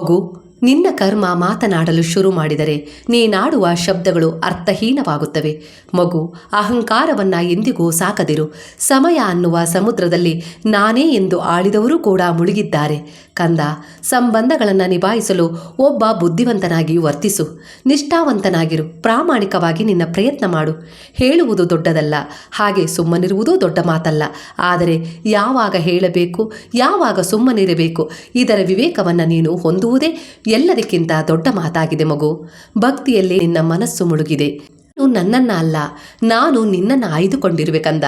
ಮಗು ನಿನ್ನ ಕರ್ಮ ಮಾತನಾಡಲು ಶುರು ಮಾಡಿದರೆ ನೀನಾಡುವ ಶಬ್ದಗಳು ಅರ್ಥಹೀನವಾಗುತ್ತವೆ. ಮಗು, ಅಹಂಕಾರವನ್ನ ಎಂದಿಗೂ ಸಾಕದಿರು. ಸಮಯ ಅನ್ನುವ ಸಮುದ್ರದಲ್ಲಿ ನಾನೇ ಎಂದು ಆಳಿದವರು ಕೂಡ ಮುಳುಗಿದ್ದಾರೆ. ಕಂದ, ಸಂಬಂಧಗಳನ್ನು ನಿಭಾಯಿಸಲು ಒಬ್ಬ ಬುದ್ಧಿವಂತನಾಗಿ ವರ್ತಿಸು. ನಿಷ್ಠಾವಂತನಾಗಿರು. ಪ್ರಾಮಾಣಿಕವಾಗಿ ನಿನ್ನ ಪ್ರಯತ್ನ ಮಾಡು. ಹೇಳುವುದು ದೊಡ್ಡದಲ್ಲ, ಹಾಗೆ ಸುಮ್ಮನಿರುವುದೂ ದೊಡ್ಡ ಮಾತಲ್ಲ. ಆದರೆ ಯಾವಾಗ ಹೇಳಬೇಕು, ಯಾವಾಗ ಸುಮ್ಮನಿರಬೇಕು, ಇದರ ವಿವೇಕವನ್ನು ನೀನು ಹೊಂದುವುದೇ ಎಲ್ಲದಕ್ಕಿಂತ ದೊಡ್ಡ ಮಾತಾಗಿದೆ ಮಗು. ಭಕ್ತಿಯಲ್ಲಿ ನಿನ್ನ ಮನಸ್ಸು ಮುಳುಗಿದೆ. ನೀನು ನನ್ನನ್ನ ಅಲ್ಲ, ನಾನು ನಿನ್ನನ್ನು ಆಯ್ದುಕೊಂಡಿರಬೇಕಂದ.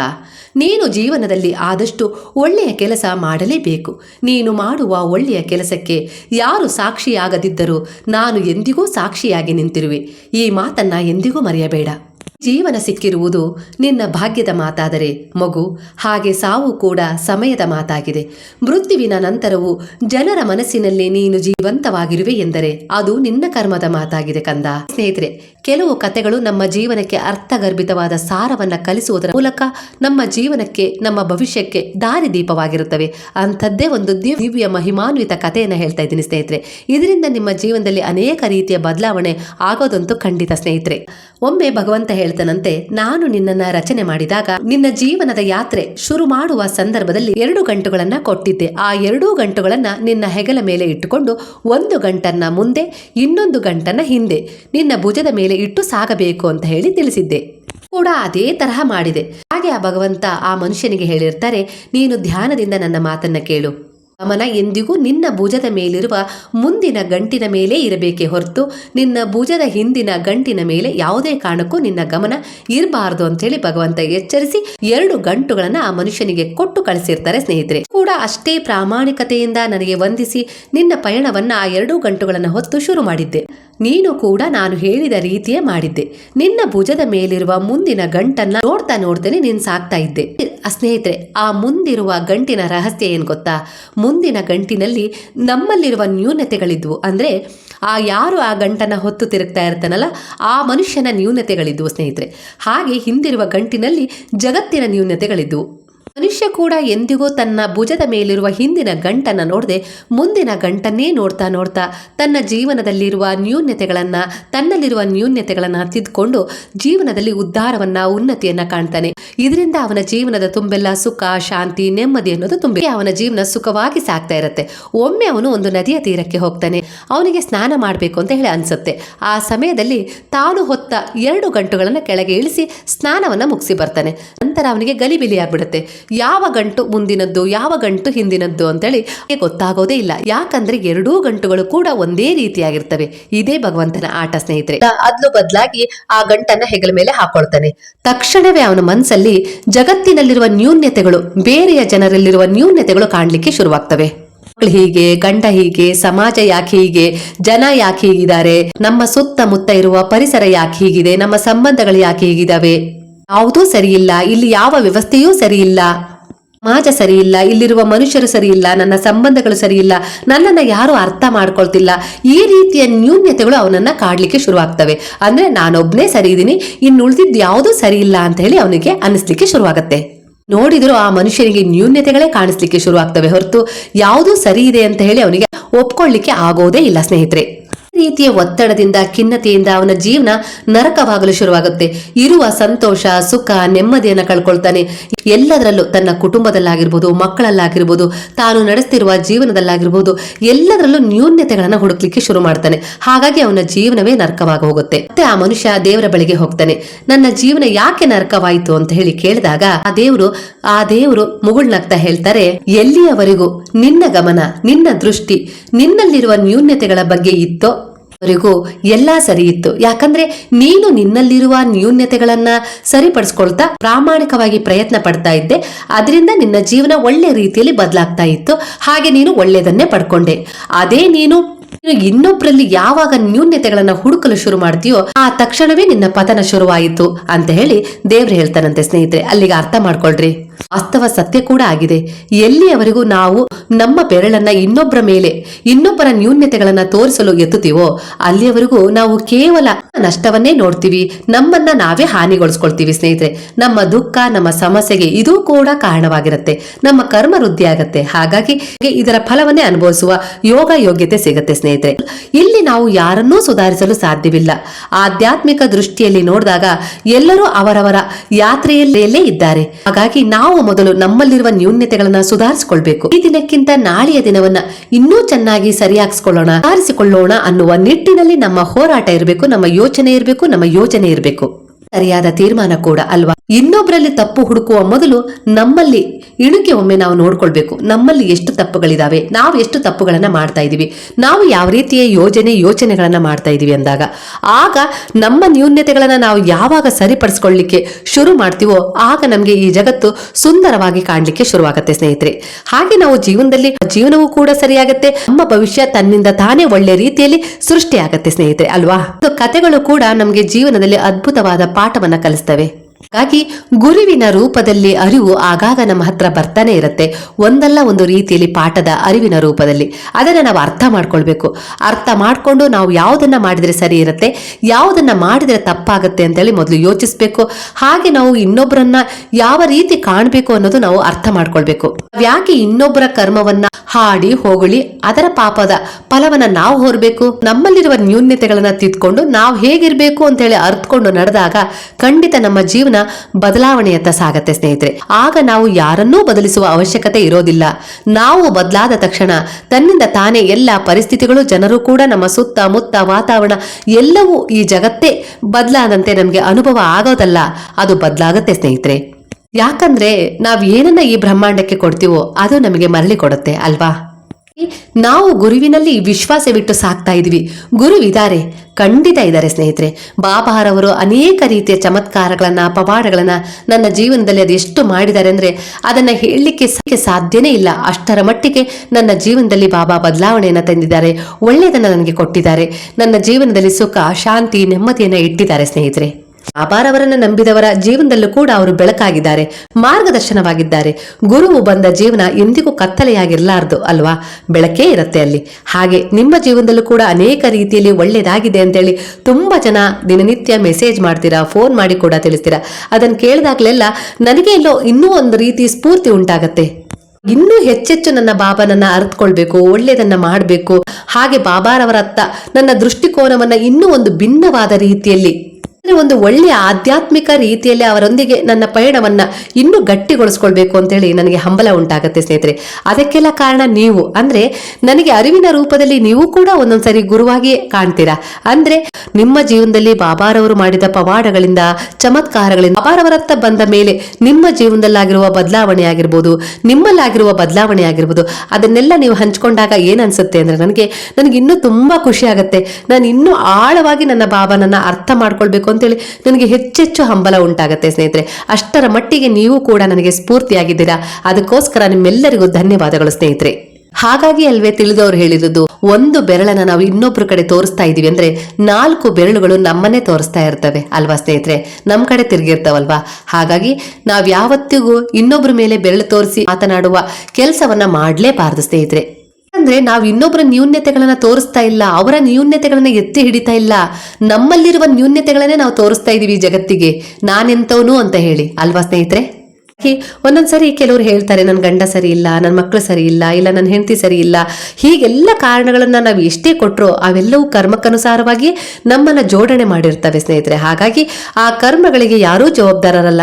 ನೀನು ಜೀವನದಲ್ಲಿ ಆದಷ್ಟು ಒಳ್ಳೆಯ ಕೆಲಸ ಮಾಡಲೇಬೇಕು. ನೀನು ಮಾಡುವ ಒಳ್ಳೆಯ ಕೆಲಸಕ್ಕೆ ಯಾರು ಸಾಕ್ಷಿಯಾಗದಿದ್ದರೂ ನಾನು ಎಂದಿಗೂ ಸಾಕ್ಷಿಯಾಗಿ ನಿಂತಿರುವೆ. ಈ ಮಾತನ್ನ ಎಂದಿಗೂ ಮರೆಯಬೇಡ. ಜೀವನ ಸಿಕ್ಕಿರುವುದು ನಿನ್ನ ಭಾಗ್ಯದ ಮಾತಾದರೆ. ಮಗು, ಹಾಗೆ ಸಾವು ಕೂಡ ಸಮಯದ ಮಾತಾಗಿದೆ. ಮೃತ್ಯುವಿನ ನಂತರವೂ ಜನರ ಮನಸ್ಸಿನಲ್ಲಿ ನೀನು ಜೀವಂತವಾಗಿರುವೆ ಎಂದರೆ ಅದು ನಿನ್ನ ಕರ್ಮದ ಮಾತಾಗಿದೆ ಕಂದ. ಸ್ನೇಹಿತರೆ, ಕೆಲವು ಕಥೆಗಳು ನಮ್ಮ ಜೀವನಕ್ಕೆ ಅರ್ಥಗರ್ಭಿತವಾದ ಸಾರವನ್ನ ಕಲಿಸುವುದರ ಮೂಲಕ ನಮ್ಮ ಜೀವನಕ್ಕೆ, ನಮ್ಮ ಭವಿಷ್ಯಕ್ಕೆ ದಾರಿದೀಪವಾಗಿರುತ್ತವೆ ಅಂಥದ್ದೇ ಒಂದು ದಿವ್- ದಿವ್ಯ ಮಹಿಮಾನ್ವಿತ ಕಥೆಯನ್ನು ಹೇಳ್ತಾ ಇದ್ದೀನಿ ಸ್ನೇಹಿತರೆ. ಇದರಿಂದ ನಿಮ್ಮ ಜೀವನದಲ್ಲಿ ಅನೇಕ ರೀತಿಯ ಬದಲಾವಣೆ ಆಗೋದಂತೂ ಖಂಡಿತ ಸ್ನೇಹಿತರೆ. ಒಮ್ಮೆ ಭಗವಂತ ಹೇಳ್ತನಂತೆ, ನಾನು ನಿನ್ನನ್ನ ರಚನೆ ಮಾಡಿದಾಗ ನಿನ್ನ ಜೀವನದ ಯಾತ್ರೆ ಶುರು ಮಾಡುವ ಸಂದರ್ಭದಲ್ಲಿ ಎರಡು ಗಂಟುಗಳನ್ನ ಕೊಟ್ಟಿದ್ದೆ. ಆ ಎರಡೂ ಗಂಟುಗಳನ್ನ ನಿನ್ನ ಹೆಗಲ ಮೇಲೆ ಇಟ್ಟುಕೊಂಡು ಒಂದು ಗಂಟನ್ನ ಮುಂದೆ, ಇನ್ನೊಂದು ಗಂಟನ್ನ ಹಿಂದೆ, ನಿನ್ನ ಭುಜದ ಮೇಲೆ ಇಟ್ಟು ಸಾಗಬೇಕು ಅಂತ ಹೇಳಿ ತಿಳಿಸಿದ್ದೆ. ಕೂಡ ಅದೇ ತರಹ ಮಾಡಿದೆ. ಹಾಗೆ ಆ ಭಗವಂತ ಆ ಮನುಷ್ಯನಿಗೆ ಹೇಳಿರ್ತಾರೆ, ನೀನು ಧ್ಯಾನದಿಂದ ನನ್ನ ಮಾತನ್ನ ಕೇಳು. ಗಮನ ಎಂದಿಗೂ ನಿನ್ನ ಭುಜದ ಮೇಲಿರುವ ಮುಂದಿನ ಗಂಟಿನ ಮೇಲೆ ಇರಬೇಕೇ ಹೊರತು ನಿನ್ನ ಭುಜದ ಹಿಂದಿನ ಗಂಟಿನ ಮೇಲೆ ಯಾವುದೇ ಕಾರಣಕ್ಕೂ ನಿನ್ನ ಗಮನ ಇರಬಾರದು ಅಂತೇಳಿ ಭಗವಂತ ಎಚ್ಚರಿಸಿ ಎರಡು ಗಂಟುಗಳನ್ನ ಆ ಮನುಷ್ಯನಿಗೆ ಕೊಟ್ಟು ಕಳಿಸಿರ್ತಾರೆ ಸ್ನೇಹಿತರೆ. ಕೂಡ ಅಷ್ಟೇ ಪ್ರಾಮಾಣಿಕತೆಯಿಂದ ನನಗೆ ವಂದಿಸಿ ನಿನ್ನ ಪಯಣವನ್ನ ಆ ಎರಡು ಗಂಟುಗಳನ್ನು ಹೊತ್ತು ಶುರು ಮಾಡಿದ್ದೆ. ನೀನು ಕೂಡ ನಾನು ಹೇಳಿದ ರೀತಿಯೇ ಮಾಡಿದ್ದೆ. ನಿನ್ನ ಭುಜದ ಮೇಲಿರುವ ಮುಂದಿನ ಗಂಟನ್ನ ನೋಡ್ತಾ ನೋಡ್ತೇನೆ ನೀನ್ ಸಾಕ್ತಾ ಇದ್ದೆ. ಸ್ನೇಹಿತರೆ, ಆ ಮುಂದಿರುವ ಗಂಟಿನ ರಹಸ್ಯ ಏನ್ ಗೊತ್ತಾ? ಮುಂದಿನ ಗಂಟಿನಲ್ಲಿ ನಮ್ಮಲ್ಲಿರುವ ನ್ಯೂನತೆಗಳಿದ್ವು. ಅಂದ್ರೆ ಆ ಯಾರು ಆ ಗಂಟನ್ನು ಹೊತ್ತು ತಿರುಗ್ತಾ ಇರ್ತಾನಲ್ಲ, ಆ ಮನುಷ್ಯನ ನ್ಯೂನತೆಗಳಿದ್ವು ಸ್ನೇಹಿತರೆ. ಹಾಗೆ ಹಿಂದಿರುವ ಗಂಟಿನಲ್ಲಿ ಜಗತ್ತಿನ ನ್ಯೂನತೆಗಳಿದ್ವು. ಮನುಷ್ಯ ಕೂಡ ಎಂದಿಗೂ ತನ್ನ ಭುಜದ ಮೇಲಿರುವ ಹಿಂದಿನ ಗಂಟನ್ನ ನೋಡದೆ ಮುಂದಿನ ಗಂಟನ್ನೇ ನೋಡ್ತಾ ನೋಡ್ತಾ ತನ್ನ ಜೀವನದಲ್ಲಿರುವ ನ್ಯೂನ್ಯತೆಗಳನ್ನ, ತನ್ನಲ್ಲಿರುವ ನ್ಯೂನ್ಯತೆಗಳನ್ನ ತಿದ್ಕೊಂಡು ಜೀವನದಲ್ಲಿ ಉದ್ಧಾರವನ್ನ, ಉನ್ನತಿಯನ್ನ ಕಾಣ್ತಾನೆ. ಇದರಿಂದ ಅವನ ಜೀವನದ ತುಂಬೆಲ್ಲ ಸುಖ, ಶಾಂತಿ, ನೆಮ್ಮದಿ ಅನ್ನೋದು ತುಂಬಿ ಅವನ ಜೀವನ ಸುಖವಾಗಿ ಸಾಗ್ತಾ ಇರುತ್ತೆ. ಒಮ್ಮೆ ಅವನು ಒಂದು ನದಿಯ ತೀರಕ್ಕೆ ಹೋಗ್ತಾನೆ. ಅವನಿಗೆ ಸ್ನಾನ ಮಾಡಬೇಕು ಅಂತ ಹೇಳಿ ಅನ್ಸುತ್ತೆ. ಆ ಸಮಯದಲ್ಲಿ ತಾನು ಹೊತ್ತ ಎರಡು ಗಂಟುಗಳನ್ನು ಕೆಳಗೆ ಇಳಿಸಿ ಸ್ನಾನವನ್ನ ಮುಗಿಸಿ ಬರ್ತಾನೆ. ನಂತರ ಅವನಿಗೆ ಗಲಿಬಿಲಿ ಆಗ್ಬಿಡುತ್ತೆ ಯಾವ ಗಂಟು ಮುಂದಿನದ್ದು, ಯಾವ ಗಂಟು ಹಿಂದಿನದ್ದು ಅಂತೇಳಿ ಗೊತ್ತಾಗೋದೇ ಇಲ್ಲ. ಯಾಕಂದ್ರೆ ಎರಡೂ ಗಂಟುಗಳು ಕೂಡ ಒಂದೇ ರೀತಿಯಾಗಿರ್ತವೆ. ಇದೇ ಭಗವಂತನ ಆಟ ಸ್ನೇಹಿತರೆ. ಅದ್ಲು ಬದಲಾಗಿ ಆ ಗಂಟನ್ನ ಹೆಗಲ ಮೇಲೆ ಹಾಕೊಳ್ತಾನೆ. ತಕ್ಷಣವೇ ಅವನ ಮನಸ್ಸಲ್ಲಿ ಜಗತ್ತಿನಲ್ಲಿರುವ ನ್ಯೂನ್ಯತೆಗಳು, ಬೇರೆಯ ಜನರಲ್ಲಿರುವ ನ್ಯೂನ್ಯತೆಗಳು ಕಾಣಲಿಕ್ಕೆ ಶುರುವಾಗ್ತವೆ. ಹೀಗೆ, ಗಂಡ ಹೀಗೆ, ಸಮಾಜ ಯಾಕೆ ಹೀಗೆ, ಜನ ಯಾಕೆ ಹೀಗಿದ್ದಾರೆ, ನಮ್ಮ ಸುತ್ತಮುತ್ತ ಇರುವ ಪರಿಸರ ಯಾಕೆ ಹೀಗಿದೆ, ನಮ್ಮ ಸಂಬಂಧಗಳು ಯಾಕೆ ಹೀಗಿದಾವೆ ಯಾವುದೂ ಸರಿಯಿಲ್ಲ. ಇಲ್ಲಿ ಯಾವ ವ್ಯವಸ್ಥೆಯೂ ಸರಿಯಿಲ್ಲ. ಸಮಾಜ ಸರಿಯಿಲ್ಲ. ಇಲ್ಲಿರುವ ಮನುಷ್ಯರು ಸರಿಯಿಲ್ಲ. ನನ್ನ ಸಂಬಂಧಗಳು ಸರಿಯಿಲ್ಲ. ನನ್ನನ್ನ ಯಾರು ಅರ್ಥ ಮಾಡ್ಕೊಳ್ತಿಲ್ಲ. ಈ ರೀತಿಯ ನ್ಯೂನ್ಯತೆಗಳು ಅವನನ್ನ ಕಾಡ್ಲಿಕ್ಕೆ ಶುರುವಾಗ್ತವೆ. ಅಂದ್ರೆ ನಾನೊಬ್ನೇ ಸರಿ ಇದ್ದೀನಿ ಇನ್ನು ಉಳಿದಿದ್ದು ಯಾವುದೂ ಸರಿ ಇಲ್ಲ ಅಂತ ಹೇಳಿ ಅವನಿಗೆ ಅನಿಸ್ಲಿಕ್ಕೆ ಶುರುವಾಗುತ್ತೆ. ನೋಡಿದ್ರು ಆ ಮನುಷ್ಯನಿಗೆ ನ್ಯೂನ್ಯತೆಗಳೇ ಕಾಣಿಸ್ಲಿಕ್ಕೆ ಶುರುವಾಗ್ತವೆ ಹೊರತು ಯಾವುದೂ ಸರಿ ಇದೆ ಅಂತ ಹೇಳಿ ಅವನಿಗೆ ಒಪ್ಕೊಳ್ಳಿಕ್ಕೆ ಆಗೋದೇ ಇಲ್ಲ ಸ್ನೇಹಿತರೆ. ರೀತಿಯ ಒತ್ತಡದಿಂದ, ಖಿನ್ನತೆಯಿಂದ ಅವನ ಜೀವನ ನರಕವಾಗಲು ಶುರುವಾಗುತ್ತೆ. ಇರುವ ಸಂತೋಷ, ಸುಖ, ನೆಮ್ಮದಿಯನ್ನು ಕಳ್ಕೊಳ್ತಾನೆ. ಎಲ್ಲದರಲ್ಲೂ ತನ್ನ ಕುಟುಂಬದಲ್ಲಾಗಿರ್ಬೋದು, ಮಕ್ಕಳಲ್ಲಾಗಿರ್ಬೋದು, ತಾನು ನಡೆಸ್ತಿರುವ ಜೀವನದಲ್ಲಾಗಿರ್ಬೋದು, ಎಲ್ಲದರಲ್ಲೂ ನ್ಯೂನ್ಯತೆಗಳನ್ನು ಹುಡುಕ್ಲಿಕ್ಕೆ ಶುರು ಮಾಡ್ತಾನೆ. ಹಾಗಾಗಿ ಅವನ ಜೀವನವೇ ನರಕವಾಗಿ ಹೋಗುತ್ತೆ. ಮತ್ತೆ ಆ ಮನುಷ್ಯ ದೇವರ ಬಳಿಗೆ ಹೋಗ್ತಾನೆ. ನನ್ನ ಜೀವನ ಯಾಕೆ ನರಕವಾಯಿತು ಅಂತ ಹೇಳಿ ಕೇಳಿದಾಗ, ಆ ದೇವರು ಆ ದೇವರು ಮುಗುಳ್ನಗ್ತಾ ಹೇಳ್ತಾರೆ, ಎಲ್ಲಿಯವರೆಗೂ ನಿನ್ನ ಗಮನ, ನಿನ್ನ ದೃಷ್ಟಿ, ನಿನ್ನಲ್ಲಿರುವ ನ್ಯೂನ್ಯತೆಗಳ ಬಗ್ಗೆ ಇತ್ತೋ ವರೆಗೂ ಎಲ್ಲ ಸರಿ ಇತ್ತು. ಯಾಕಂದ್ರೆ ನೀನು ನಿನ್ನಲ್ಲಿರುವ ನ್ಯೂನ್ಯತೆಗಳನ್ನ ಸರಿಪಡಿಸ್ಕೊಳ್ತಾ ಪ್ರಾಮಾಣಿಕವಾಗಿ ಪ್ರಯತ್ನ ಪಡ್ತಾ ಇದ್ದೆ. ಅದರಿಂದ ನಿನ್ನ ಜೀವನ ಒಳ್ಳೆ ರೀತಿಯಲ್ಲಿ ಬದಲಾಗ್ತಾ ಇತ್ತು. ಹಾಗೆ ನೀನು ಒಳ್ಳೆಯದನ್ನೇ ಪಡ್ಕೊಂಡೆ. ಅದೇ ನೀನು ಇನ್ನೊಬ್ಬರಲ್ಲಿ ಯಾವಾಗ ನ್ಯೂನ್ಯತೆಗಳನ್ನ ಹುಡುಕಲು ಶುರು ಮಾಡ್ತೀಯೋ ಆ ತಕ್ಷಣವೇ ನಿನ್ನ ಪತನ ಶುರುವಾಯಿತು ಅಂತ ಹೇಳಿ ದೇವ್ರು ಹೇಳ್ತಾನಂತೆ ಸ್ನೇಹಿತರೆ. ಅಲ್ಲಿಗೆ ಅರ್ಥ ಮಾಡ್ಕೊಳ್ರಿ. ವಾಸ್ತವ ಸತ್ಯ ಕೂಡ ಆಗಿದೆ. ಎಲ್ಲಿಯವರೆಗೂ ನಾವು ನಮ್ಮ ಬೆರಳನ್ನ ಇನ್ನೊಬ್ಬರ ಮೇಲೆ ಇನ್ನೊಬ್ಬರ ನ್ಯೂನ್ಯತೆಗಳನ್ನ ತೋರಿಸಲು ಎತ್ತುತ್ತೀವೋ ಅಲ್ಲಿಯವರೆಗೂ ನಾವು ಕೇವಲ ನಷ್ಟವನ್ನೇ ನೋಡ್ತೀವಿ. ನಮ್ಮನ್ನ ನಾವೇ ಹಾನಿಗೊಳಿಸ್ಕೊಳ್ತೀವಿ ಸ್ನೇಹಿತರೆ. ನಮ್ಮ ದುಃಖ, ನಮ್ಮ ಸಮಸ್ಯೆಗೆ ಇದು ಕೂಡ ಕಾರಣವಾಗಿರುತ್ತೆ. ನಮ್ಮ ಕರ್ಮ ವೃದ್ಧಿ ಆಗತ್ತೆ. ಹಾಗಾಗಿ ಇದರ ಫಲವನ್ನೇ ಅನುಭವಿಸುವ ಯೋಗ ಯೋಗ್ಯತೆ ಸಿಗುತ್ತೆ ಸ್ನೇಹಿತರೆ. ಇಲ್ಲಿ ನಾವು ಯಾರನ್ನೂ ಸುಧಾರಿಸಲು ಸಾಧ್ಯವಿಲ್ಲ. ಆಧ್ಯಾತ್ಮಿಕ ದೃಷ್ಟಿಯಲ್ಲಿ ನೋಡಿದಾಗ ಎಲ್ಲರೂ ಅವರವರ ಯಾತ್ರೆಯಲ್ಲೇ ಇದ್ದಾರೆ. ಹಾಗಾಗಿ ನಾವು ಮೊದಲು ನಮ್ಮಲ್ಲಿರುವ ನ್ಯೂನ್ಯತೆಗಳನ್ನ ಸುಧಾರಿಸಿಕೊಳ್ಬೇಕು. ಈ ದಿನಕ್ಕಿಂತ ನಾಳೆಯ ದಿನವನ್ನ ಇನ್ನೂ ಚೆನ್ನಾಗಿ ಸರಿಯಾಗಿಸ್ಕೊಳ್ಳೋಣ, ಸುಧಾರಿಸಿಕೊಳ್ಳೋಣ ಅನ್ನುವ ನಿಟ್ಟಿನಲ್ಲಿ ನಮ್ಮ ಹೋರಾಟ ಇರಬೇಕು, ನಮ್ಮ ಯೋಚನೆ ಇರಬೇಕು ನಮ್ಮ ಯೋಜನೆ ಇರಬೇಕು. ಸರಿಯಾದ ತೀರ್ಮಾನ ಕೂಡ ಅಲ್ವಾ? ಇನ್ನೊಬ್ಬರಲ್ಲಿ ತಪ್ಪು ಹುಡುಕುವ ಮೊದಲು ನಮ್ಮಲ್ಲಿ ಇಣುಕಿ ಒಮ್ಮೆ ನಾವು ನೋಡ್ಕೊಳ್ಬೇಕು. ನಮ್ಮಲ್ಲಿ ಎಷ್ಟು ತಪ್ಪುಗಳಿದಾವೆ? ನಾವು ಎಷ್ಟು ತಪ್ಪುಗಳನ್ನು ಮಾಡ್ತಾ ಇದ್ದೀವಿ ನಾವು ಯಾವ ರೀತಿಯ ಯೋಜನೆ, ಯೋಚನೆಗಳನ್ನ ಮಾಡ್ತಾ ಇದ್ದೀವಿ ಅಂದಾಗ, ಆಗ ನಮ್ಮ ನ್ಯೂನ್ಯತೆಗಳನ್ನ ನಾವು ಯಾವಾಗ ಸರಿಪಡಿಸ್ಕೊಳ್ಳಿಕ್ಕೆ ಶುರು ಮಾಡ್ತೀವೋ, ಆಗ ನಮಗೆ ಈ ಜಗತ್ತು ಸುಂದರವಾಗಿ ಕಾಣಲಿಕ್ಕೆ ಶುರುವಾಗುತ್ತೆ ಸ್ನೇಹಿತರೆ. ಹಾಗೆ ನಾವು ಜೀವನದಲ್ಲಿ, ಜೀವನವೂ ಕೂಡ ಸರಿಯಾಗತ್ತೆ. ನಮ್ಮ ಭವಿಷ್ಯ ತನ್ನಿಂದ ತಾನೇ ಒಳ್ಳೆ ರೀತಿಯಲ್ಲಿ ಸೃಷ್ಟಿಯಾಗತ್ತೆ ಸ್ನೇಹಿತರೆ, ಅಲ್ವಾ? ಕಥೆಗಳು ಕೂಡ ನಮಗೆ ಜೀವನದಲ್ಲಿ ಅದ್ಭುತವಾದ ಪಾಠವನ್ನ ಕಲಿಸ್ತವೆ. ಹಾಗಾಗಿ ಗುರುವಿನ ರೂಪದಲ್ಲಿ ಅರಿವು ಆಗಾಗ ನಮ್ಮ ಹತ್ರ ಬರ್ತಾನೆ ಇರುತ್ತೆ. ಒಂದಲ್ಲ ಒಂದು ರೀತಿಯಲ್ಲಿ ಪಾಠದ ಅರಿವಿನ ರೂಪದಲ್ಲಿ. ಅದನ್ನ ನಾವು ಅರ್ಥ ಮಾಡ್ಕೊಳ್ಬೇಕು. ಅರ್ಥ ಮಾಡ್ಕೊಂಡು ನಾವು ಯಾವುದನ್ನ ಮಾಡಿದ್ರೆ ಸರಿ ಇರುತ್ತೆ, ಯಾವುದನ್ನ ಮಾಡಿದ್ರೆ ತಪ್ಪಾಗುತ್ತೆ ಅಂತೇಳಿ ಮೊದಲು ಯೋಚಿಸಬೇಕು. ಹಾಗೆ ನಾವು ಇನ್ನೊಬ್ಬರನ್ನ ಯಾವ ರೀತಿ ಕಾಣಬೇಕು ಅನ್ನೋದು ನಾವು ಅರ್ಥ ಮಾಡ್ಕೊಳ್ಬೇಕು. ಯಾಕೆ ಇನ್ನೊಬ್ಬರ ಕರ್ಮವನ್ನ ಹಾಡಿ ಹೊಗಳಿ ಅದರ ಪಾಪದ ಫಲವನ್ನ ನಾವು ಹೊರಬೇಕು. ನಮ್ಮಲ್ಲಿರುವ ನ್ಯೂನ್ಯತೆಗಳನ್ನ ತಿದ್ಕೊಂಡು ನಾವು ಹೇಗಿರ್ಬೇಕು ಅಂತ ಹೇಳಿ ಅರ್ಥಕೊಂಡು ನಡೆದಾಗ ಖಂಡಿತ ನಮ್ಮ ಜೀವನ ಬದಲಾವಣೆಯತ್ತ ಸಾಗತ್ತೆ ಸ್ನೇಹಿತರೆ. ಆಗ ನಾವು ಯಾರನ್ನೂ ಬದಲಿಸುವ ಅವಶ್ಯಕತೆ ಇರೋದಿಲ್ಲ. ನಾವು ಬದಲಾದ ತಕ್ಷಣ ತನ್ನಿಂದ ತಾನೇ ಎಲ್ಲ ಪರಿಸ್ಥಿತಿಗಳು, ಜನರು ಕೂಡ ನಮ್ಮ ಸುತ್ತ ಮುತ್ತ ವಾತಾವರಣ ಎಲ್ಲವೂ ಈ ಜಗತ್ತೇ ಬದಲಾದಂತೆ ನಮಗೆ ಅನುಭವ ಆಗೋದಲ್ಲ. ಅದು ಬದಲಾಗತ್ತೆ ಸ್ನೇಹಿತರೆ. ಯಾಕಂದ್ರೆ ನಾವು ಏನನ್ನ ಈ ಬ್ರಹ್ಮಾಂಡಕ್ಕೆ ಕೊಡ್ತೀವೋ ಅದು ನಮಗೆ ಮರಳಿ ಕೊಡುತ್ತೆ, ಅಲ್ವಾ? ನಾವು ಗುರುವಿನಲ್ಲಿ ವಿಶ್ವಾಸವಿಟ್ಟು ಸಾಕ್ತಾ ಇದೀವಿ. ಗುರುವಿದ್ದಾರೆ ಖಂಡಿತ ಇದ್ದಾರೆ ಸ್ನೇಹಿತರೆ. ಬಾಬಾರವರು ಅನೇಕ ರೀತಿಯ ಚಮತ್ಕಾರಗಳನ್ನ ಪವಾಡಗಳನ್ನ ನನ್ನ ಜೀವನದಲ್ಲಿ ಅದೆಷ್ಟು ಮಾಡಿದ್ದಾರೆ ಅಂದ್ರೆ ಅದನ್ನ ಹೇಳಲಿಕ್ಕೆ ಸಾಧ್ಯನೇ ಇಲ್ಲ. ಅಷ್ಟರ ಮಟ್ಟಿಗೆ ನನ್ನ ಜೀವನದಲ್ಲಿ ಬಾಬಾ ಬದಲಾವಣೆಯನ್ನ ತಂದಿದ್ದಾರೆ, ಒಳ್ಳೆಯದನ್ನ ನನಗೆ ಕೊಟ್ಟಿದ್ದಾರೆ. ನನ್ನ ಜೀವನದಲ್ಲಿ ಸುಖ, ಶಾಂತಿ, ನೆಮ್ಮದಿಯನ್ನ ಇಟ್ಟಿದ್ದಾರೆ ಸ್ನೇಹಿತರೆ. ಬಾಬಾರವರನ್ನ ನಂಬಿದವರ ಜೀವನದಲ್ಲೂ ಕೂಡ ಅವರು ಬೆಳಕಾಗಿದ್ದಾರೆ, ಮಾರ್ಗದರ್ಶನವಾಗಿದ್ದಾರೆ. ಗುರುವು ಬಂದ ಜೀವನ ಎಂದಿಗೂ ಕತ್ತಲೆಯಾಗಿರ್ಲಾರ್ದು ಅಲ್ವಾ? ಬೆಳಕೇ ಇರುತ್ತೆ ಅಲ್ಲಿ. ಹಾಗೆ ನಿಮ್ಮ ಜೀವನದಲ್ಲೂ ಕೂಡ ಅನೇಕ ರೀತಿಯಲ್ಲಿ ಒಳ್ಳೇದಾಗಿದೆ ಅಂತೇಳಿ ತುಂಬಾ ಜನ ದಿನನಿತ್ಯ ಮೆಸೇಜ್ ಮಾಡ್ತೀರಾ, ಫೋನ್ ಮಾಡಿ ಕೂಡ ತಿಳಿಸ್ತೀರಾ? ಅದನ್ನು ಕೇಳಿದಾಗಲೆಲ್ಲ ನನಗೆ ಎಲ್ಲೋ ಇನ್ನೂ ಒಂದು ರೀತಿ ಸ್ಫೂರ್ತಿ ಉಂಟಾಗತ್ತೆ. ಇನ್ನೂ ಹೆಚ್ಚೆಚ್ಚು ನನ್ನ ಬಾಬಾನನ್ನ ಅರ್ಥಕೊಳ್ಬೇಕು ಒಳ್ಳೆಯದನ್ನ ಮಾಡಬೇಕು. ಹಾಗೆ ಬಾಬಾರವರತ್ತ ನನ್ನ ದೃಷ್ಟಿಕೋನವನ್ನ ಇನ್ನೂ ಒಂದು ಭಿನ್ನವಾದ ರೀತಿಯಲ್ಲಿ ಒಂದು ಒಳ್ಳೆಯ ಆಧ್ಯಾತ್ಮಿಕ ರೀತಿಯಲ್ಲಿ ಅವರೊಂದಿಗೆ ನನ್ನ ಪಯಣವನ್ನ ಇನ್ನೂ ಗಟ್ಟಿಗೊಳಿಸ್ಕೊಳ್ಬೇಕು ಅಂತೇಳಿ ನನಗೆ ಹಂಬಲ ಉಂಟಾಗತ್ತೆ ಸ್ನೇಹಿತರೆ. ಅದಕ್ಕೆಲ್ಲ ಕಾರಣ ನೀವು. ಅಂದ್ರೆ ನನಗೆ ಅರಿವಿನ ರೂಪದಲ್ಲಿ ನೀವು ಕೂಡ ಒಂದೊಂದ್ಸರಿ ಗುರುವಾಗಿಯೇ ಕಾಣ್ತೀರಾ. ಅಂದ್ರೆ ನಿಮ್ಮ ಜೀವನದಲ್ಲಿ ಬಾಬಾರವರು ಮಾಡಿದ ಪವಾಡಗಳಿಂದ, ಚಮತ್ಕಾರಗಳಿಂದ, ಬಾಬಾರವರತ್ತ ಬಂದ ಮೇಲೆ ನಿಮ್ಮ ಜೀವನದಲ್ಲಾಗಿರುವ ಬದಲಾವಣೆ ಆಗಿರ್ಬೋದು, ನಿಮ್ಮಲ್ಲಾಗಿರುವ ಬದಲಾವಣೆ ಆಗಿರ್ಬೋದು, ಅದನ್ನೆಲ್ಲ ನೀವು ಹಂಚ್ಕೊಂಡಾಗ ಏನ್ ಅನ್ಸುತ್ತೆ ಅಂದ್ರೆ ನನಗೆ ನನಗೆ ಇನ್ನೂ ತುಂಬಾ ಖುಷಿ ಆಗುತ್ತೆ. ನಾನು ಇನ್ನೂ ಆಳವಾಗಿ ನನ್ನ ಬಾಬಾನನ್ನ ಅರ್ಥ ಮಾಡ್ಕೊಳ್ಬೇಕು ಅಂತೇಳಿ ನನಗೆ ಹೆಚ್ಚೆಚ್ಚು ಹಂಬಲ ಉಂಟಾಗುತ್ತೆ ಸ್ನೇಹಿತರೆ. ಅಷ್ಟರ ಮಟ್ಟಿಗೆ ನೀವು ಕೂಡ ನನಗೆ ಸ್ಫೂರ್ತಿಯಾಗಿದ್ದೀರಾ. ಅದಕ್ಕೋಸ್ಕರ ನಿಮ್ಮೆಲ್ಲರಿಗೂ ಧನ್ಯವಾದಗಳು ಸ್ನೇಹಿತರೆ. ಹಾಗಾಗಿ ಅಲ್ವೇ ತಿಳಿದವರು ಹೇಳಿರೋದು ಒಂದು ಬೆರಳನ್ನ ನಾವು ಇನ್ನೊಬ್ರ ಕಡೆ ತೋರಿಸ್ತಾ ಇದೀವಿ ಅಂದ್ರೆ ನಾಲ್ಕು ಬೆರಳುಗಳು ನಮ್ಮನ್ನೇ ತೋರಿಸ್ತಾ ಇರ್ತವೆ, ಅಲ್ವಾ ಸ್ನೇಹಿತರೆ? ನಮ್ ಕಡೆ ತಿರುಗಿರ್ತಾವಲ್ವಾ ಹಾಗಾಗಿ ನಾವ್ ಯಾವತ್ತಿಗೂ ಇನ್ನೊಬ್ರ ಮೇಲೆ ಬೆರಳು ತೋರಿಸಿ ಮಾತನಾಡುವ ಕೆಲಸವನ್ನ ಮಾಡ್ಲೇಬಾರದು ಸ್ನೇಹಿತರೆ. ಅಂದ್ರೆ ನಾವು ಇನ್ನೊಬ್ಬರ ನ್ಯೂನ್ಯತೆಗಳನ್ನ ತೋರಿಸ್ತಾ ಇಲ್ಲ, ಅವರ ನ್ಯೂನ್ಯತೆಗಳನ್ನ ಎತ್ತಿ ಹಿಡಿತಾ ಇಲ್ಲ. ನಮ್ಮಲ್ಲಿರುವ ನ್ಯೂನ್ಯತೆಗಳನ್ನೇ ನಾವು ತೋರಿಸ್ತಾ ಇದೀವಿ ಜಗತ್ತಿಗೆ. ನಾನೆಂತವನು ಅಂತ ಹೇಳಿ. ಅಲ್ವಾ ಸ್ನೇಹಿತರೆ? ಒಂದೊಂದ್ಸರಿ ಕೆಲವರು ಹೇಳ್ತಾರೆ ನನ್ನ ಗಂಡ ಸರಿ ಇಲ್ಲ ನನ್ನ ಮಕ್ಕಳು ಸರಿ ಇಲ್ಲ ಇಲ್ಲ ನನ್ನ ಹೆಂಡತಿ ಸರಿ ಇಲ್ಲ. ಹೀಗೆಲ್ಲ ಕಾರಣಗಳನ್ನ ನಾವು ಎಷ್ಟೇ ಕೊಟ್ಟರು ಅವೆಲ್ಲವೂ ಕರ್ಮಕ್ಕನುಸಾರವಾಗಿ ನಮ್ಮನ್ನ ಜೋಡಣೆ ಮಾಡಿರ್ತವೆ ಸ್ನೇಹಿತರೆ. ಹಾಗಾಗಿ ಆ ಕರ್ಮಗಳಿಗೆ ಯಾರೂ ಜವಾಬ್ದಾರರಲ್ಲ.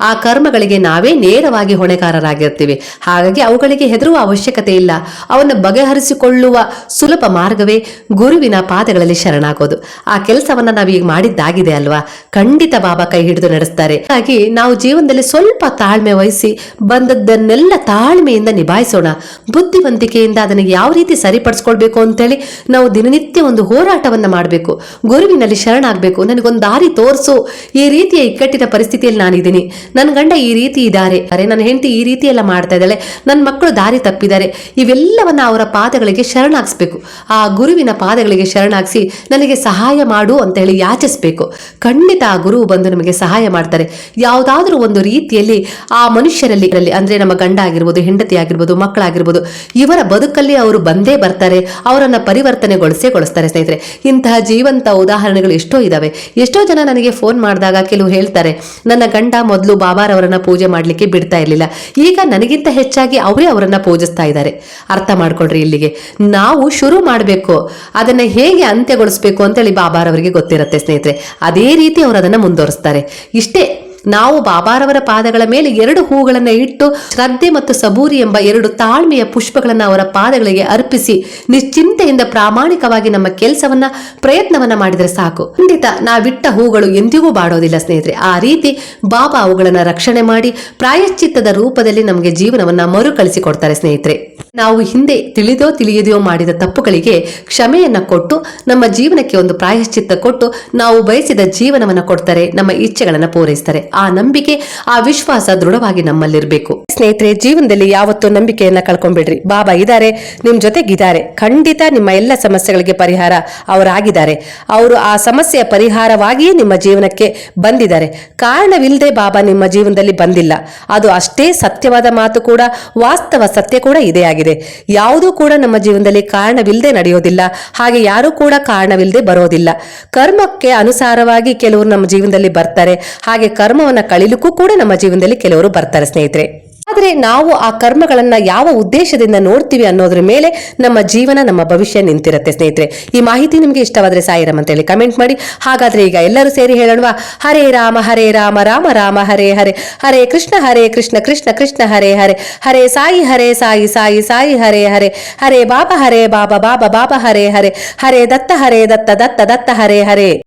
ಆ ಕರ್ಮಗಳಿಗೆ ನಾವೇ ನೇರವಾಗಿ ಹೊಣೆಗಾರರಾಗಿರ್ತೀವಿ. ಹಾಗಾಗಿ ಅವುಗಳಿಗೆ ಹೆದರುವ ಅವಶ್ಯಕತೆ ಇಲ್ಲ. ಅವನ್ನ ಬಗೆಹರಿಸಿಕೊಳ್ಳುವ ಸುಲಭ ಮಾರ್ಗವೇ ಗುರುವಿನ ಪಾದಗಳಲ್ಲಿ ಶರಣಾಗೋದು. ಆ ಕೆಲಸವನ್ನ ನಾವೀಗ ಮಾಡಿದ್ದಾಗಿದೆ ಅಲ್ವಾ? ಖಂಡಿತ ಬಾಬಾ ಕೈ ಹಿಡಿದು ನಡೆಸ್ತಾರೆ. ಹಾಗಾಗಿ ನಾವು ಜೀವನದಲ್ಲಿ ಸ್ವಲ್ಪ ತಾಳ್ಮೆ ವಹಿಸಿ ಬಂದದ್ದನ್ನೆಲ್ಲ ತಾಳ್ಮೆಯಿಂದ ನಿಭಾಯಿಸೋಣ. ಬುದ್ಧಿವಂತಿಕೆಯಿಂದ ಅದನ್ನು ಯಾವ ರೀತಿ ಸರಿಪಡಿಸ್ಕೊಳ್ಬೇಕು ಅಂತೇಳಿ ನಾವು ದಿನನಿತ್ಯ ಒಂದು ಹೋರಾಟವನ್ನ ಮಾಡಬೇಕು. ಗುರುವಿನಲ್ಲಿ ಶರಣಾಗಬೇಕು. ನನಗೊಂದು ದಾರಿ ತೋರಿಸು. ಈ ರೀತಿಯ ಇಕ್ಕಟ್ಟಿನ ಪರಿಸ್ಥಿತಿಯಲ್ಲಿ ನಾನಿದ್ದೀನಿ. ನನ್ನ ಗಂಡ ಈ ರೀತಿ ಇದ್ದಾರೆ. ಅರೆ, ನನ್ನ ಹೆಂಡತಿ ಈ ರೀತಿ ಎಲ್ಲ ಮಾಡ್ತಾ ಇದ್ದಾಳೆ. ನನ್ನ ಮಕ್ಕಳು ದಾರಿ ತಪ್ಪಿದ್ದಾರೆ. ಇವೆಲ್ಲವನ್ನ ಅವರ ಪಾದಗಳಿಗೆ ಶರಣಾಗಿಸ್ಬೇಕು. ಆ ಗುರುವಿನ ಪಾದಗಳಿಗೆ ಶರಣಾಗಿಸಿ ನನಗೆ ಸಹಾಯ ಮಾಡು ಅಂತ ಹೇಳಿ ಯಾಚಿಸ್ಬೇಕು. ಖಂಡಿತ ಆ ಗುರು ಬಂದು ನಮಗೆ ಸಹಾಯ ಮಾಡ್ತಾರೆ. ಯಾವುದಾದ್ರೂ ಒಂದು ರೀತಿಯಲ್ಲಿ ಆ ಮನುಷ್ಯರಲ್ಲಿ ಅಂದ್ರೆ ನಮ್ಮ ಗಂಡ ಆಗಿರ್ಬೋದು, ಹೆಂಡತಿ ಆಗಿರ್ಬೋದು, ಮಕ್ಕಳಾಗಿರ್ಬೋದು, ಇವರ ಬದುಕಲ್ಲಿ ಅವರು ಬಂದೇ ಬರ್ತಾರೆ, ಅವರನ್ನ ಪರಿವರ್ತನೆಗೊಳಿಸೇ ಗೊಳಿಸ್ತಾರೆ ಸ್ನೇಹಿತರೆ. ಇಂತಹ ಜೀವಂತ ಉದಾಹರಣೆಗಳು ಎಷ್ಟೋ ಇದಾವೆ. ಎಷ್ಟೋ ಜನ ನನಗೆ ಫೋನ್ ಮಾಡಿದಾಗ ಕೆಲವು ಹೇಳ್ತಾರೆ, ನನ್ನ ಗಂಡ ಮೊದಲು ಬಾಬಾರವರನ್ನ ಪೂಜೆ ಮಾಡಲಿಕ್ಕೆ ಬಿಡ್ತಾ ಇರಲಿಲ್ಲ. ಈಗ ನನಗಿಂತ ಹೆಚ್ಚಾಗಿ ಅವರೇ ಅವರನ್ನ ಪೂಜಿಸ್ತಾ ಇದ್ದಾರೆ. ಅರ್ಥ ಮಾಡ್ಕೊಳ್ರಿ ಇಲ್ಲಿಗೆ. ನಾವು ಶುರು ಮಾಡಬೇಕು, ಅದನ್ನ ಹೇಗೆ ಅಂತ್ಯಗೊಳಿಸಬೇಕು ಅಂತೇಳಿ ಬಾಬಾರವರಿಗೆ ಗೊತ್ತಿರುತ್ತೆ ಸ್ನೇಹಿತರೆ. ಅದೇ ರೀತಿ ಅವರು ಅದನ್ನ ಮುಂದುವರಿಸ್ತಾರೆ. ಇಷ್ಟೇ ನಾವು ಬಾಬಾರವರ ಪಾದಗಳ ಮೇಲೆ ಎರಡು ಹೂಗಳನ್ನು ಇಟ್ಟು ಶ್ರದ್ಧೆ ಮತ್ತು ಸಬೂರಿ ಎಂಬ ಎರಡು ತಾಳ್ಮೆಯ ಪುಷ್ಪಗಳನ್ನು ಅವರ ಪಾದಗಳಿಗೆ ಅರ್ಪಿಸಿ ನಿಶ್ಚಿಂತೆಯಿಂದ ಪ್ರಾಮಾಣಿಕವಾಗಿ ನಮ್ಮ ಕೆಲಸವನ್ನ, ಪ್ರಯತ್ನವನ್ನ ಮಾಡಿದರೆ ಸಾಕು. ಖಂಡಿತ ನಾವಿಟ್ಟ ಹೂಗಳು ಎಂದಿಗೂ ಬಾಡೋದಿಲ್ಲ ಸ್ನೇಹಿತರೆ. ಆ ರೀತಿ ಬಾಬಾ ಅವುಗಳನ್ನು ರಕ್ಷಣೆ ಮಾಡಿ ಪ್ರಾಯಶ್ಚಿತ್ತದ ರೂಪದಲ್ಲಿ ನಮಗೆ ಜೀವನವನ್ನ ಮರುಕಳಿಸಿಕೊಡ್ತಾರೆ ಸ್ನೇಹಿತರೆ. ನಾವು ಹಿಂದೆ ತಿಳಿದೋ ತಿಳಿಯದೆಯೋ ಮಾಡಿದ ತಪ್ಪುಗಳಿಗೆ ಕ್ಷಮೆಯನ್ನ ಕೊಟ್ಟು, ನಮ್ಮ ಜೀವನಕ್ಕೆ ಒಂದು ಪ್ರಾಯಶ್ಚಿತ್ತ ಕೊಟ್ಟು, ನಾವು ಬಯಸಿದ ಜೀವನವನ್ನ ಕೊಡ್ತಾರೆ, ನಮ್ಮ ಇಚ್ಛೆಗಳನ್ನು ಪೂರೈಸ್ತಾರೆ. ಆ ನಂಬಿಕೆ, ಆ ವಿಶ್ವಾಸ ದೃಢವಾಗಿ ನಮ್ಮಲ್ಲಿರಬೇಕು. ಸ್ನೇಹಿತರೆ, ಜೀವನದಲ್ಲಿ ಯಾವತ್ತೂ ನಂಬಿಕೆಯನ್ನ ಕಳ್ಕೊಂಡ್ಬಿಡ್ರಿ. ಬಾಬಾ ಇದ್ದಾರೆ, ನಿಮ್ ಜೊತೆಗಿದ್ದಾರೆ. ಖಂಡಿತ ನಿಮ್ಮ ಎಲ್ಲ ಸಮಸ್ಯೆಗಳಿಗೆ ಪರಿಹಾರ ಅವರಾಗಿದ್ದಾರೆ. ಅವರು ಆ ಸಮಸ್ಯೆಯ ಪರಿಹಾರವಾಗಿಯೇ ನಿಮ್ಮ ಜೀವನಕ್ಕೆ ಬಂದಿದ್ದಾರೆ. ಕಾರಣವಿಲ್ಲದೆ ಬಾಬಾ ನಿಮ್ಮ ಜೀವನದಲ್ಲಿ ಬಂದಿಲ್ಲ. ಅದು ಅಷ್ಟೇ ಸತ್ಯವಾದ ಮಾತು ಕೂಡ, ವಾಸ್ತವ ಸತ್ಯ ಕೂಡ ಇದೇ ಆಗಿದೆ. ಯಾವುದೂ ಕೂಡ ನಮ್ಮ ಜೀವನದಲ್ಲಿ ಕಾರಣವಿಲ್ಲದೆ ನಡೆಯೋದಿಲ್ಲ. ಹಾಗೆ ಯಾರೂ ಕೂಡ ಕಾರಣವಿಲ್ಲದೆ ಬರೋದಿಲ್ಲ. ಕರ್ಮಕ್ಕೆ ಅನುಸಾರವಾಗಿ ಕೆಲವರು ನಮ್ಮ ಜೀವನದಲ್ಲಿ ಬರ್ತಾರೆ. ಹಾಗೆ ಕರ್ಮವನ್ನ ಕಳಿಲಿಕ್ಕೂ ಕೂಡ ನಮ್ಮ ಜೀವನದಲ್ಲಿ ಕೆಲವರು ಬರ್ತಾರೆ ಸ್ನೇಹಿತರೆ. ಆದರೆ ನಾವು ಆ ಕರ್ಮಗಳನ್ನ ಯಾವ ಉದ್ದೇಶದಿಂದ ನೋಡ್ತೀವಿ ಅನ್ನೋದ್ರ ಮೇಲೆ ನಮ್ಮ ಜೀವನ, ನಮ್ಮ ಭವಿಷ್ಯ ನಿಂತಿರುತ್ತೆ ಸ್ನೇಹಿತರೆ. ಈ ಮಾಹಿತಿ ನಿಮಗೆ ಇಷ್ಟವಾದ್ರೆ ಸಾಯಿರಾಮ್ ಅಂತ ಹೇಳಿ ಕಮೆಂಟ್ ಮಾಡಿ. ಹಾಗಾದ್ರೆ ಈಗ ಎಲ್ಲರೂ ಸೇರಿ ಹೇಳೋಣವಾ? ಹರೇ ರಾಮ ಹರೇ ರಾಮ ರಾಮ ರಾಮ, ಹರೇ ಹರೇ. ಹರೇ ಕೃಷ್ಣ ಹರೇ ಕೃಷ್ಣ ಕೃಷ್ಣ ಕೃಷ್ಣ, ಹರೇ ಹರೇ. ಹರೇ ಸಾಯಿ ಹರೇ ಸಾಯಿ ಸಾಯಿ ಸಾಯಿ, ಹರೇ ಹರೇ. ಹರೇ ಬಾಬಾ ಹರೇ ಬಾಬಾ ಬಾಬಾ ಬಾಬಾ, ಹರೇ ಹರೇ. ಹರೇ ದತ್ತ ಹರೇ ದತ್ತ ದತ್ತ ದತ್ತ, ಹರೇ ಹರೇ.